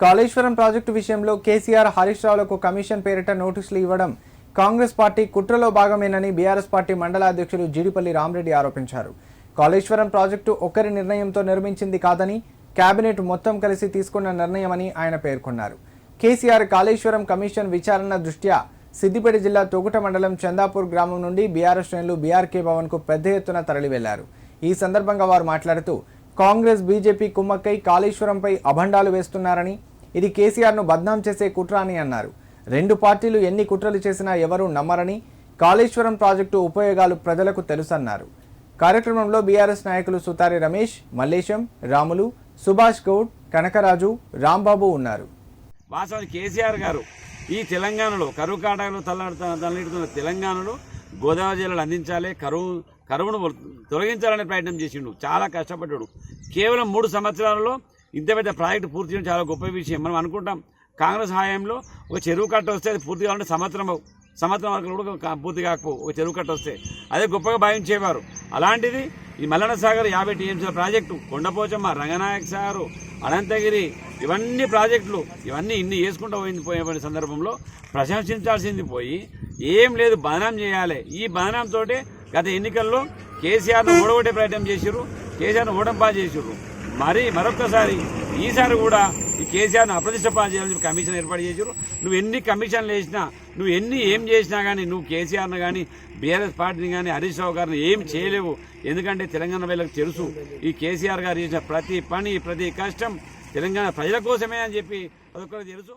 Kaleshwaram project విషయంలో KCR Harish రావులకు commission పేరిట నోటీసులు ఇవ్వడం కాంగ్రెస్ పార్టీ కుట్రలో భాగమేనని బీఆర్ఎస్ పార్టీ మండల అధ్యక్షులు జీడిపల్లి రామరెడ్డి ఆరోపించారు. కాళేశ్వరం ప్రాజెక్టు ఒక్కరి నిర్ణయంతో నిర్మించింది కాదని కేబినెట్ మొత్తం కలిసి తీసుకున్న నిర్ణయమని ఆయన పేర్కొన్నారు. కేసీఆర్ కాళేశ్వరం కమిషన్ విచారణ దృష్ట్యా సిద్దిపేట జిల్లా తొగుట మండలం చందాపూర్ గ్రామం నుండి బీఆర్ఎస్ శ్రేణులు బీఆర్కే భవన్కు పెద్ద ఎత్తున తరలి వెళ్ళారు ఈ సందర్భంగా వారు మాట్లాడుతూ కాంగ్రెస్ బీజేపీ కుమ్మక్కై కాళేశ్వరంపై అభండాలు వేస్తున్నారని ఇది కేసీఆర్ను బద్నాం చేసే కుట్ర అని అన్నారు. రెండు పార్టీలు ఎన్ని కుట్రలు చేసినా ఎవరూ నమ్మరని కాళేశ్వరం ప్రాజెక్టు ఉపయోగాలు ప్రజలకు తెలుసన్నారు. కార్యక్రమంలో బీఆర్ఎస్ నాయకులు సుతారి రమేష్ మల్లేశం రాములు సుభాష్ గౌడ్ కనకరాజు రాంబాబు ఉన్నారు. వాస్తవానికి కేసీఆర్ గారు ఈ తెలంగాణలో కరువు కాటాలు తల్లాడుతున్న తల్లిడుతున్న తెలంగాణలో గోదావరి జిల్లాలో అందించాలి కరువు కరువును తొలగించాలనే ప్రయత్నం చేసిండు. చాలా కష్టపడ్డాడు. కేవలం మూడు సంవత్సరాలలో ఇంత పెద్ద ప్రాజెక్టు పూర్తి చేయడం చాలా గొప్ప విషయం. మనం అనుకుంటాం కాంగ్రెస్ హయాంలో ఒక చెరువు కట్ట వస్తే అది పూర్తి కావాలంటే సంవత్సరం అవు. సంవత్సరం వరకు కూడా పూర్తి కాకపో ఒక చెరువు కట్ట వస్తే. అదే గొప్పగా భావించేవారు. అలాంటిది ఈ మల్లన సాగర్ యాభై టీఎంసీల ప్రాజెక్టు కొండపోచమ్మ రంగనాయక్ సాగరు అనంతగిరి ఇవన్నీ ప్రాజెక్టులు ఇవన్నీ ఇన్ని వేసుకుంటూ పోయింది పోయే సందర్భంలో ప్రశంసించాల్సింది పోయి ఏం లేదు బదనాం చేయాలి. ఈ బదనాంతో గత ఎన్నికల్లో కేసీఆర్ను ఓడగొట్టే ప్రయత్నం చేసిర్రు కేసీఆర్ను ఓడంపా చేసిర్రు. మరి మరొకసారి ఈసారి కూడా ఈ కేసీఆర్ను అప్రతిష్టపా చేయాలని కమిషన్ ఏర్పాటు చేశారు నువ్వు ఎన్ని కమిషన్లు వేసినా నువ్వు ఎన్ని ఏం చేసినా కానీ నువ్వు కేసీఆర్ను కానీ బీఆర్ఎస్ పార్టీని కానీ హరీష్ రావు గారిని ఏం చేయలేవు. ఎందుకంటే తెలంగాణ ప్రజలకు తెలుసు ఈ కేసీఆర్ గారు చేసిన ప్రతి పని ప్రతి కష్టం తెలంగాణ ప్రజల కోసమే అని చెప్పి అదొకటి తెలుసు.